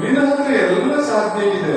ನಿನ್ನ ಹತ್ರ ಎಲ್ಲ ಸಾಧ್ಯ ಇದೆ.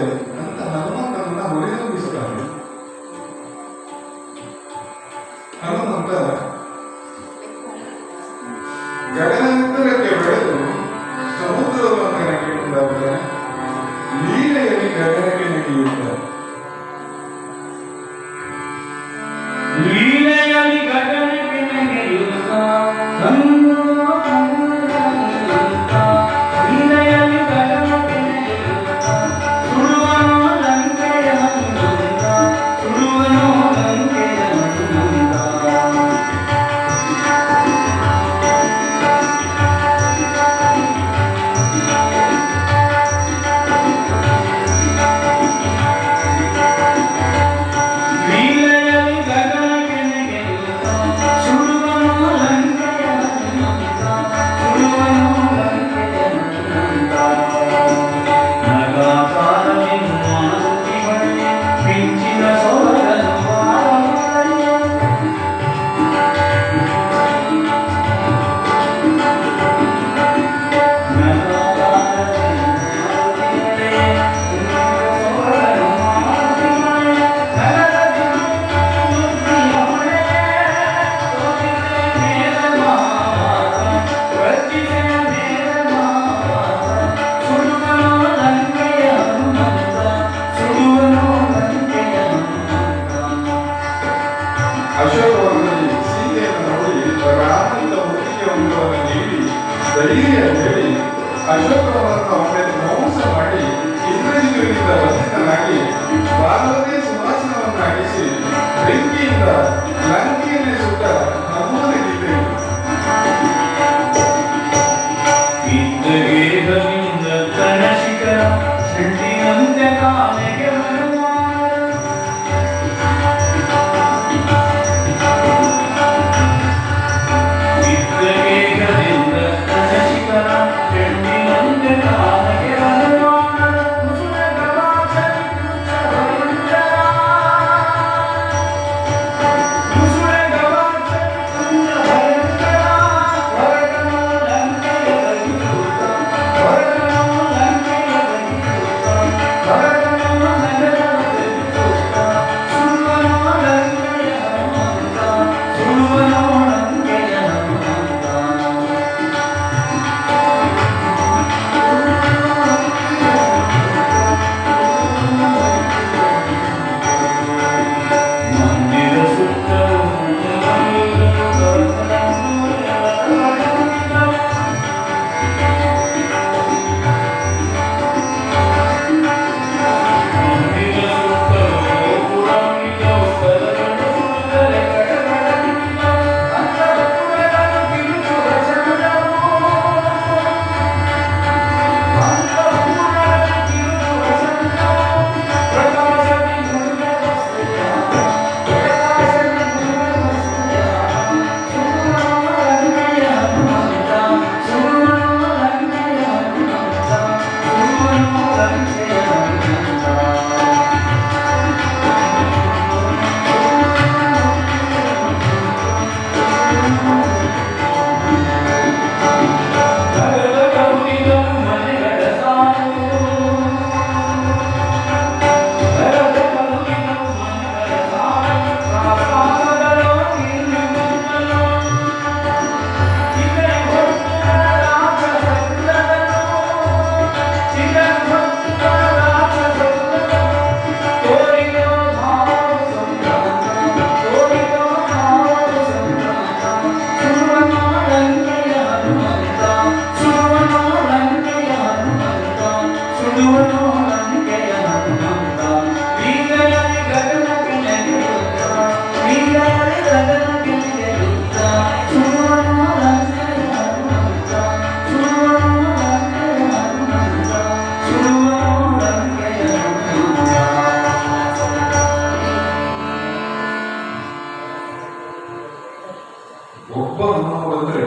ಒಬ್ಬ ಅನ್ನೋ ಬಂದ್ರೆ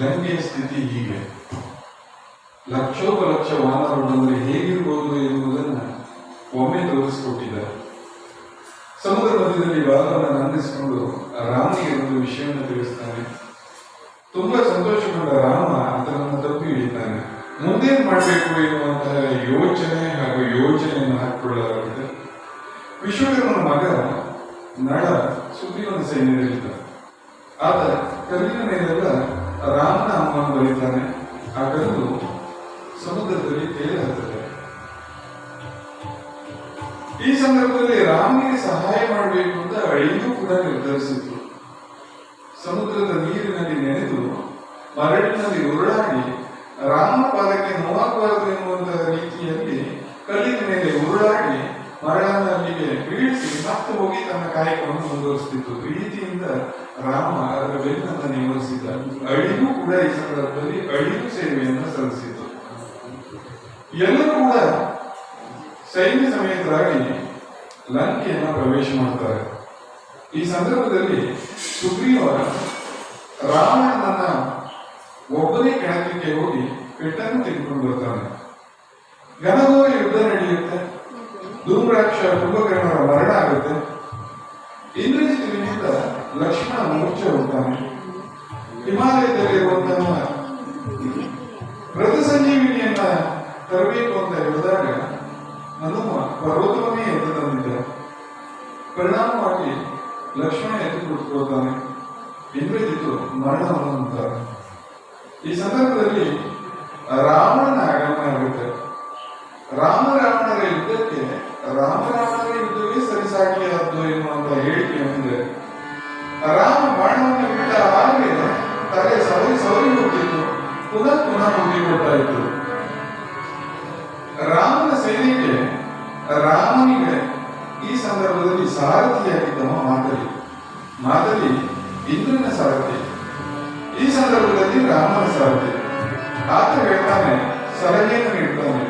ಲಂಕೆಯ ಸ್ಥಿತಿ ಹೀಗೆ. ಲಕ್ಷೋಪಲಕ್ಷ ವಾನರು ಹೇಗಿರ್ಬೋದು ಎನ್ನುವುದನ್ನು ಒಮ್ಮೆ ತೋರಿಸಿಕೊಟ್ಟಿದ್ದಾರೆ. ಸಮುದ್ರ ಮಧ್ಯದಲ್ಲಿ ಬಾಲವನ್ನು ನಂದಿಸಿಕೊಂಡು ರಾಮನಿಗೆ ಒಂದು ವಿಷಯವನ್ನು ತಿಳಿಸ್ತಾನೆ. ತುಂಬಾ ಸಂತೋಷಗೊಂಡ ರಾಮ ಅದನ್ನು ತಪ್ಪಿ ಹಿಡಿತಾನೆ. ಮುಂದೇನು ಮಾಡಬೇಕು ಎನ್ನುವಂತಹ ಯೋಚನೆ ಹಾಗೂ ಯೋಜನೆಯನ್ನು ಹಾಕಿಕೊಳ್ಳಲಾಗುತ್ತೆ ವಿಶ್ವಕರ್ಮನ ಮಗ ನಳ ಸುಗ್ರೀವನ ಸೈನ್ಯದಲ್ಲಿದ್ದ ಆತ ಕಲ್ಲಿನ ಮೇಲೆಲ್ಲ ರಾಮನ ಅಮ್ಮನ ಬರೀತಾನೆ. ಆ ಕಲ್ಲು ಸಮುದ್ರದಲ್ಲಿ ತೇಲಾಗ್ತದೆ ಈ ಸಂದರ್ಭದಲ್ಲಿ ರಾಮನಿಗೆ ಸಹಾಯ ಮಾಡಬೇಕು ಅಂತ ಅಳಿಯೂ ಕೂಡ ನಿರ್ಧರಿಸಿದ್ರು ಸಮುದ್ರದ ನೀರಿನಲ್ಲಿ ನೆನೆದು ಮರಳಿನಲ್ಲಿ ಉರುಳಾಡಿ ಸಂದರ್ಭದಲ್ಲಿ ಐದು ಸೇವೆಯನ್ನು ಸಲ್ಲಿಸಿತು. ಎಲ್ಲರೂ ಕೂಡ ಸೈನ್ಯ ಸಮೇತರಾಗಿ ಲಂಕೆಯನ್ನು ಪ್ರವೇಶ ಮಾಡ್ತಾರೆ ಈ ಸಂದರ್ಭದಲ್ಲಿ ಸುಗ್ರೀವ ರಾವಣನನ್ನ ಒಬ್ಬನೇ ಕಣಕ್ಕೆ ಹೋಗಿ ಪೆಟ್ಟನ್ನು ತೆಗೆದುಕೊಂಡು ಬರ್ತಾನೆ. ಘನಘೋರ ಯುದ್ಧ ನಡೆಯುತ್ತೆ. ಧೂಮ್ರಾಕ್ಷ ಕುಂಭಕರ್ಣರ ಮರಣ ಆಗುತ್ತೆ. ಇಂದ್ರಜಿತ್ ಲಕ್ಷ್ಮಣ ಮೂರ್ಛೆ ಹೋಗ್ತಾನೆ ಹಿಮಾಲಯದಲ್ಲಿರುವಂತಹ ತರಬೇಕು ಅಂತ ಹೇಳಿದಾಗ ಹನುಮ ಪರ್ವತವನ್ನೇ ಎದ್ದು ತಂದಿದ್ದ ಪರಿಣಾಮವಾಗಿ ಲಕ್ಷ್ಮಣ ಎದ್ದು ಕುಳಿತುಕೊಳ್ತಾನೆ ಇಂದ್ರಜಿತ್ತು ಮರಣವನ್ನು ಅಂತಾರೆ. ಈ ಸಂದರ್ಭದಲ್ಲಿ ರಾವಣನ ಆಗಮನ ಆಗುತ್ತೆ. ರಾಮ ರಾವಣರ ಯುದ್ಧಕ್ಕೆ ರಾಮ ರಾವಣರ ಯುದ್ಧವೇ ಸರಿಸಾಕಿಯಾದ್ದು ಎನ್ನುವಂತ ಹೇಳಿಕೆ ಅಂದ್ರೆ ರಾಮ ಬಾಣವನ್ನು ಬಿಟ್ಟ ಆಮೇಲೆ ತಲೆ ಸವರಿ ಸವರಿ ಹೋಗ್ತಿತ್ತು. ಪುನಃ ಪುನಃ ಮುಗಿಕೊಳ್ತಾ ಇತ್ತು. ಸಾರಥಿಯಾಗಿದ್ದವ ಮಾದರಿ. ಮಾದರಿ ಇಂದ್ರನ ಸಾರಥಿ. ಈ ಸಂದರ್ಭದಲ್ಲಿ ರಾಮನ ಸಾರಥಿ. ಆತ ಹೇಳ್ತಾನೆ ಸಲಹೆಯನ್ನು ನೀಡ್ತಾನೆ.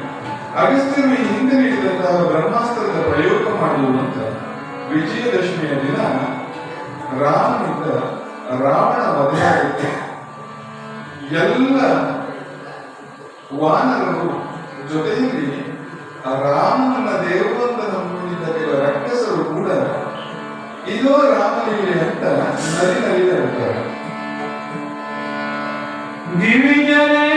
ಅಗಸ್ತ್ಯನು ಹಿಂದೆ ನೀಡಿದಂತಹ ಬ್ರಹ್ಮಾಸ್ತ್ರದ ಪ್ರಯೋಗ ಮಾಡುವಂತ ವಿಜಯದಶಮಿಯ ದಿನ ರಾಮನಿಂದ ರಾವಣ ವಧೆ ಎಲ್ಲ ವಾನರರು ಜೊತೆಯಲ್ಲಿ ರಾಮನ ದೇವರಂತ ನಂಬಿಕೊಂಡಿದ್ದ ಕೆಲ ರಕ್ಕಸರು ಕೂಡ ಇದೋ ರಾಮಲೀಲೆ ಅಂತ ನರಿ ನಲಿದಾಡ್ತಾರೆ ದಿವಿಜನೇ ಇದೋ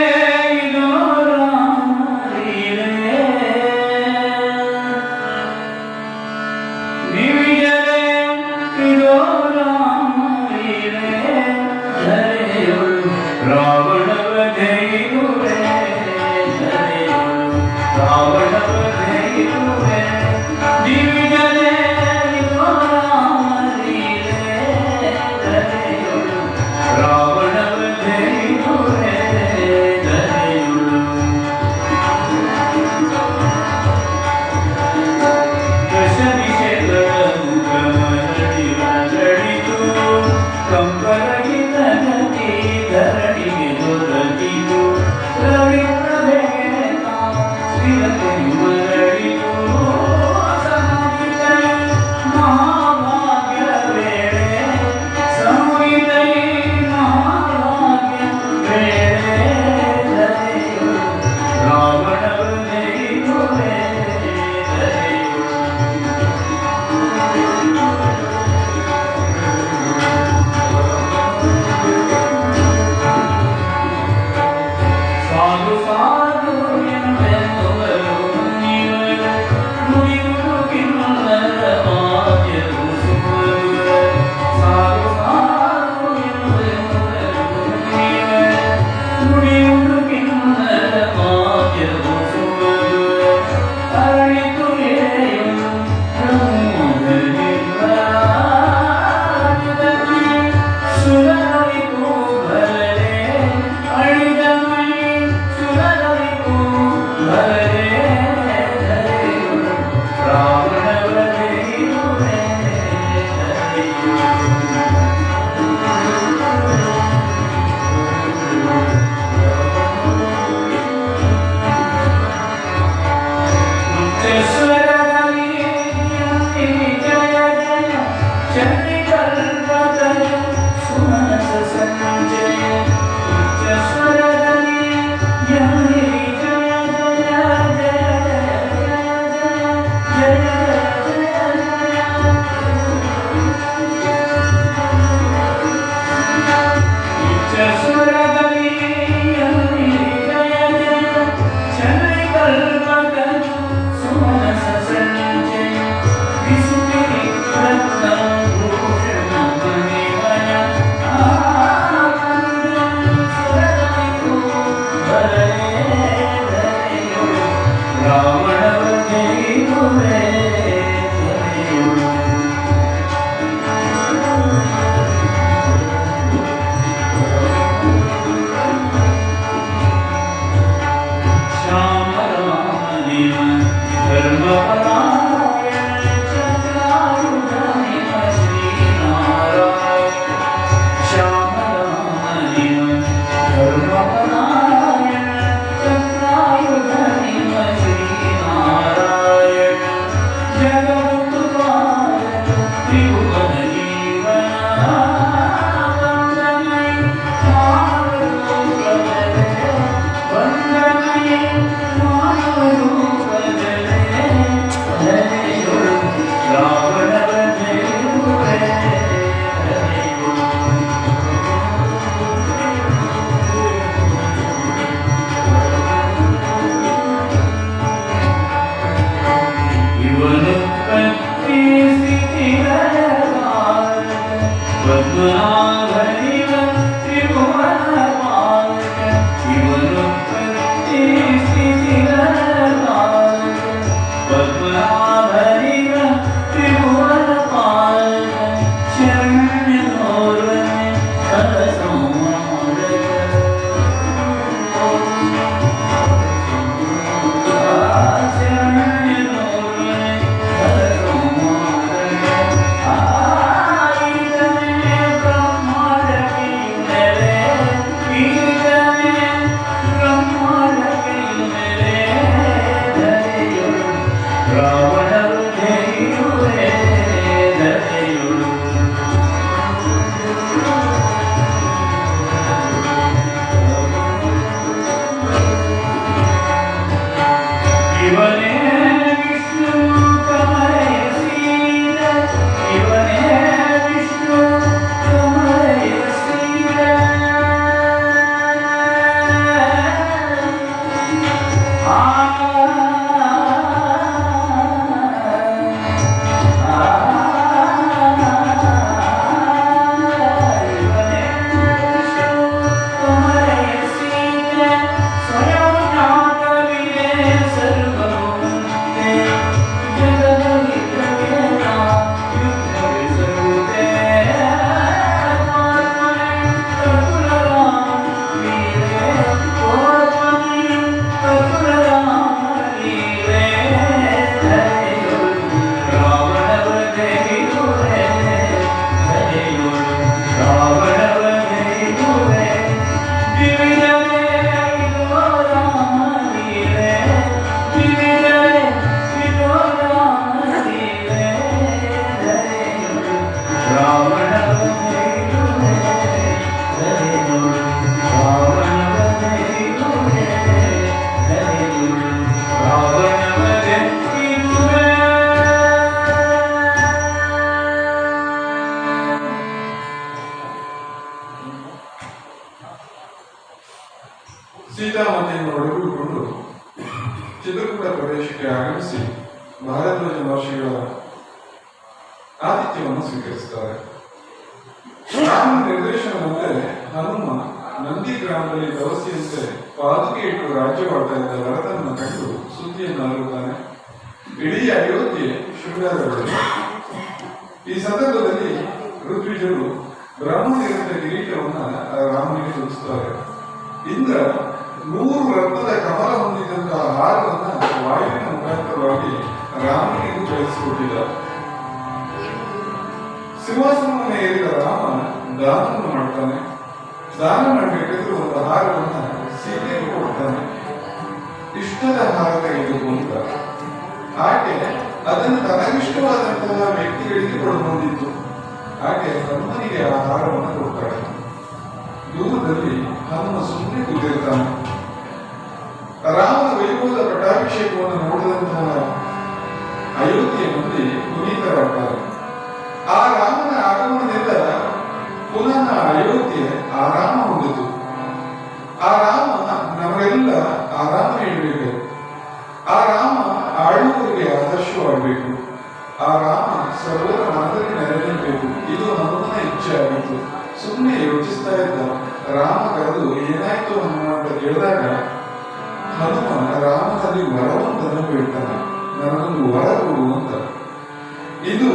ಆ ಈ ಸಂದರ್ಭದಲ್ಲಿ ಋತ್ವಿಜರು ಬ್ರಹ್ಮನಿರಂತ ಕಿರೀಟವನ್ನ ರಾಮನಿಗೆ ಸೂಚಿಸುತ್ತಾರೆ. ಇಂದ್ರ ನೂರು ರತ್ನದ ಕಮಲ ಹೊಂದಿದಂತಹ ಹಾರವನ್ನ ವಾಯುವಿನ ಮುಖಾಂತರವಾಗಿ ರಾಮನಿಗೆ ಕಳಿಸಿಕೊಟ್ಟಿದ್ದ ಸಿಂಹಾಸನವನ್ನು ಏರಿದ ರಾಮ ದಾನವನ್ನು ಮಾಡ್ತಾನೆ. ದಾನ ಮಾಡಬೇಕಾದ್ರೆ ಒಂದು ಹಾರವನ್ನ ಸೀತೆಗೆ ಕೊಡ್ತಾನೆ. ಇಷ್ಟದ ಹಾರ ತೆಗೆದುಕೊಂಡ. ಹಾಗೆ ಅದನ್ನು ತನಗಿಷ್ಟವಾದಂತಹ ವ್ಯಕ್ತಿಗಳಿಗೆ ಕೊಡಬಹುದಿತ್ತು ಹಾಗೆ ಹನುಮನಿಗೆ ಆಹಾರವನ್ನು ಕೊಡ್ತಾಳೆ. ದೂರದಲ್ಲಿ ಹನುಮ ಸುಮ್ಮನೆ ಕೂತಿರ್ತಾನೆ ರಾಮನ ವೈಭವದ ಪಟ್ಟಾಭಿಷೇಕವನ್ನು ನೋಡಿದಂತಹ ಅಯೋಧ್ಯೆ ಮಂದಿ ಪುನೀತರಾಗ್ತಾರೆ. ಆ ರಾಮನ ಆಗಮನದಿಂದ ಪುನಃ ಅಯೋಧ್ಯೆ ಆರಾಮ ಹೊಂದಿತು. ಆ ರಾಮ ನಮಗೆಲ್ಲ ಆರಾಮ ನೀಡಬೇಕು ಸಂತೋಷವಾಗಬೇಕು ಆ ರಾಮ ಸರ್ವರ ಮಾದರಿ ನೆರವೇರಬೇಕು ಇದು ಹನುಮನ ಇಚ್ಛೆ ಆಗಿತ್ತು. ಸುಮ್ಮನೆ ಯೋಚಿಸ್ತಾ ಇದ್ದ. ರಾಮ ಕರೆದು, ಏನಾಯ್ತು ಅಂತ ಕೇಳಿದಾಗ ಹನುಮ ರಾಮನಲ್ಲಿ ವರವಂತನ ಕೇಳ್ತಾನೆ ನನಗೊಂದು ವರ ಕೊಡುವಂತ ಇದು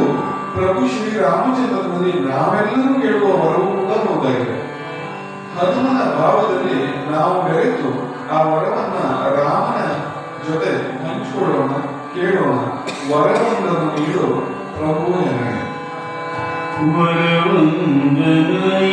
ಪ್ರಭು ಶ್ರೀ ರಾಮಚಂದ್ರನಲ್ಲಿ ನಾವೆಲ್ಲರೂ ಕೇಳುವ ವರವು ಕೂಡ ಒಂದಾಗಿದೆ ಹನುಮನ ಭಾವದಲ್ಲಿ ನಾವು ಬೆರೆತು ಆ ವರವನ್ನ ರಾಮನ ಜೊತೆ ಹಂಚಿಕೊಳ್ಳೋಣ, ಕೇಳೋಣ. ವರವೊಂದನ್ನು ನೀಡು ಪ್ರಭು ನನಗೆ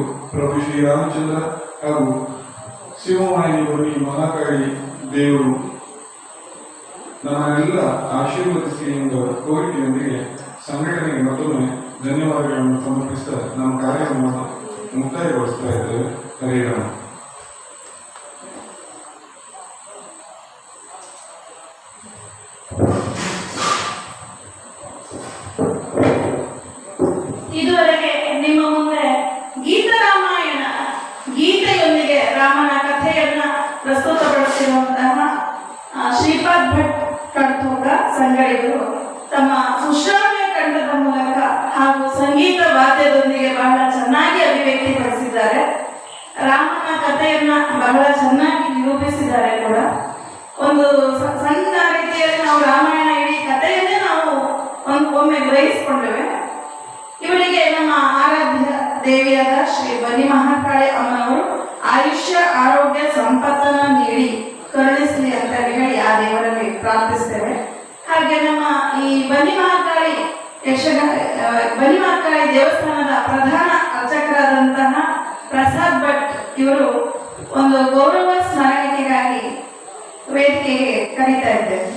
ಸಂಘಟನೆಯವರಿಗೂ ಪ್ರಭು ಶ್ರೀರಾಮಚಂದ್ರ ಹಾಗೂ ಶಿವಮಾಯಿಯವರು ಈ ಮಹಾಕಾಳಿ ದೇವರು ನಮ್ಮನ್ನೆಲ್ಲ ಆಶೀರ್ವದಿಸಿ ಎಂಬ ಕೋರಿಕೆಯೊಂದಿಗೆ ಸಂಘಟನೆಗೆ ಮತ್ತೊಮ್ಮೆ ಧನ್ಯವಾದಗಳನ್ನು ಸಮರ್ಪಿಸ್ತಾ ನಮ್ಮ ಕಾರ್ಯವನ್ನು ಮುಕ್ತಾಯಗೊಳಿಸ್ತಾ ಇದ್ದೇವೆ. ಹರೇ ಸಂಗಡಿಗರು ತಮ್ಮ ಸುಶ್ರಾವ್ಯ ಕಂಠದ ಮೂಲಕ ಹಾಗೂ ಸಂಗೀತ ವಾದ್ಯದೊಂದಿಗೆ ಬಹಳ ಚೆನ್ನಾಗಿ ಅಭಿವ್ಯಕ್ತಿಪಡಿಸಿದ್ದಾರೆ. ರಾಮನ ಕಥೆಯನ್ನ ಬಹಳ ಚೆನ್ನಾಗಿ ನಿರೂಪಿಸಿದ್ದಾರೆ ಕೂಡ. ಒಂದು ಸಣ್ಣ ರೀತಿಯಲ್ಲಿ ನಾವು ರಾಮಾಯಣ ಇಡೀ ಕಥೆಯನ್ನೇ ನಾವು ಒಂದು ಒಮ್ಮೆ ಗ್ರಹಿಸಿಕೊಂಡೇವೆ. ಇವರಿಗೆ ನಮ್ಮ ಆರಾಧ್ಯ ದೇವಿಯಾದ ಶ್ರೀ ಬನಿ ಮಹಾಕಾಳಿ ಅಮ್ಮನವರು ಆಯುಷ್ಯ, ಆರೋಗ್ಯ ಸಂಪತ್ತನ ನೀಡಿ ಕರುಣಿಸಲಿ ಅಂತ ಹೇಳಿ ಆ ದೇವರಲ್ಲಿ ಪ್ರಾರ್ಥಿಸ್ತೇವೆ. ಹಾಗೆ ನಮ್ಮ ಈ ಬನ್ನಿ ಮಹಾಕಾಳಿ ಯಕ್ಷಗಾನ ಬನಿ ಬನ್ನಿ ಮಹಾಕಾಳಿ ದೇವಸ್ಥಾನದ ಪ್ರಧಾನ ಅರ್ಚಕರಾದಂತಹ ಪ್ರಸಾದ್ ಭಟ್ ಇವರು ಒಂದು ಗೌರವ ಸ್ಮರಣಿಕೆಗಾಗಿ ವೇದಿಕೆಗೆ ಕರೀತಾ ಇದ್ದೇವೆ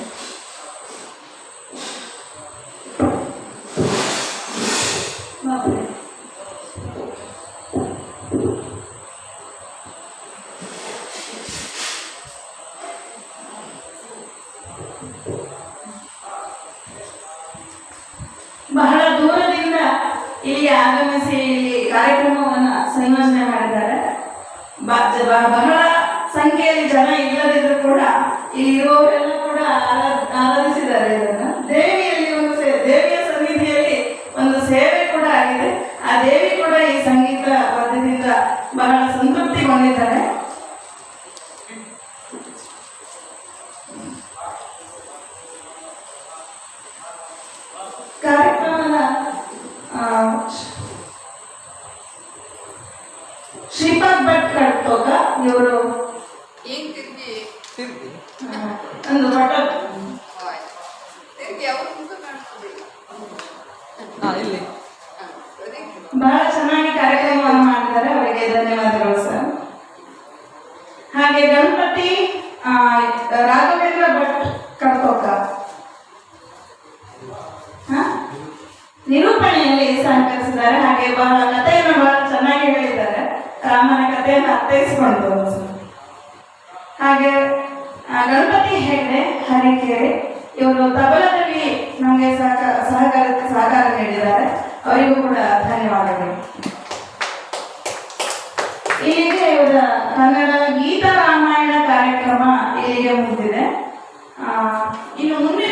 Thank ಬಹಳ ಆಗಮಿಸಿ ಕಾರ್ಯಕ್ರಮವನ್ನು ಸಂಯೋಜನೆ ಮಾಡಿದ್ದಾರೆ. ಬಹಳ ಸಂಖ್ಯೆಯಲ್ಲಿ ಜನ ಇಲ್ಲದಿದ್ರು ಕೂಡ ಇಲ್ಲಿ ಇರುವವರೆಲ್ಲ ಕೂಡ ಬಹಳ ಚೆನ್ನಾಗಿ ಕಾರ್ಯಕ್ರಮವನ್ನು ಮಾಡಿದ್ದಾರೆ. ಅವರಿಗೆ ಧನ್ಯವಾದಗಳು ಸರ್ ಹಾಗೆ ಗಣಪತಿ ರಾಘವೇಂದ್ರ ಭಟ್ ಹ? ನಿರೂಪಣೆಯಲ್ಲಿ ಸಹಕರಿಸಿದ್ದಾರೆ. ಹಾಗೆ ಬಹಳ ಕಥೆಯನ್ನು ಬಹಳ ಚೆನ್ನಾಗಿ ಹೇಳಿದ್ದಾರೆ. ರಾಮನ ಕಥೆಯನ್ನು ಅರ್ಥೈಸಿಕೊಂಡು ಹಾಗೆ ಗಣಪತಿ ಹೆಗ್ಡೆ, ಹರಿಕೆರೆ, ಇವರು ತಬಲದಲ್ಲಿ ನಮಗೆ ಸಹಕಾರ ಸಹಕಾರ ಸಹಕಾರ ನೀಡಿದ್ದಾರೆ. ಅವರಿಗೂ ಕೂಡ ಧನ್ಯವಾದಗಳು. ಇಲ್ಲಿಗೆ ಇವರ ಕನ್ನಡ ಗೀತ ರಾಮಾಯಣ ಕಾರ್ಯಕ್ರಮ ಇಲ್ಲಿಗೆ ಮುಂದಿದೆ ಇನ್ನು ಮುಂದೆ